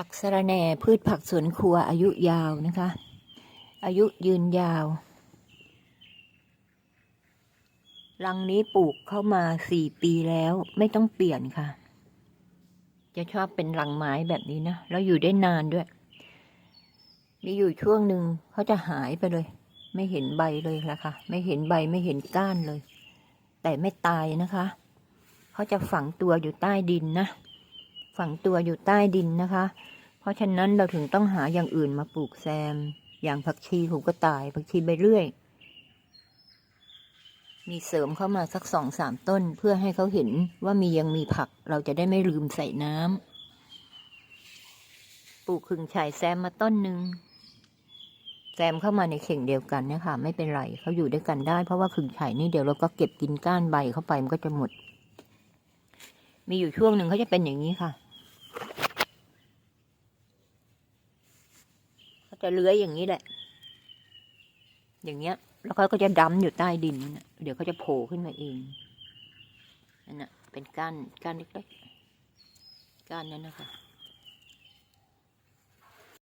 ผักสะระแหน่พืชผักสวนครัวอายุยาวนะคะ อายุยืนยาวรังนี้ปลูกเข้ามาสี่ปีแล้วไม่ต้องเปลี่ยนค่ะ จะชอบเป็นรังไม้แบบนี้นะ แล้วอยู่ได้นานด้วย มีอยู่ช่วงหนึ่งเขาจะหายไปเลย ไม่เห็นใบเลยละค่ะ ไม่เห็นใบไม่เห็นก้านเลย แต่ไม่ตายนะคะ เขาจะฝังตัวอยู่ใต้ดินนะ ฝังตัวอยู่ใต้ดินนะคะ ราะฉะนั้นเราถึงต้องหาอย่างอื่นมาปลูกแซม อย่างผักชีผมก็ตายผักชีใบเรื่อย มีเสริมเข้ามาสักสองสามต้นเพื่อให้เขาเห็นว่ามียังมีผักเราจะได้ไม่ลืมใส่น้ำปลูกขึงฉายแซมมาต้นหนึ่งแซมเข้ามาในเข่งเดียวกันเนะคะไม่เป็นไรเขาอยู่ด้วยกันได้ เพราะว่าขึงฉายนี่เดี๋ยวเราก็เก็บกินก้านใบเข้าไปมันก็จะหมด มีอยู่ช่วงหนึ่งเขาจะเป็นอย่างนี้ค่ะ จะเลื้อยอย่างนี้แหละ อย่างเงี้ย แล้วเขาก็จะดำอยู่ใต้ดินนะเดี๋ยวเขาจะโผล่ขึ้นมาเองนั่นน่ะเป็นก้านก้านเล็กๆก้านนั้นนะคะ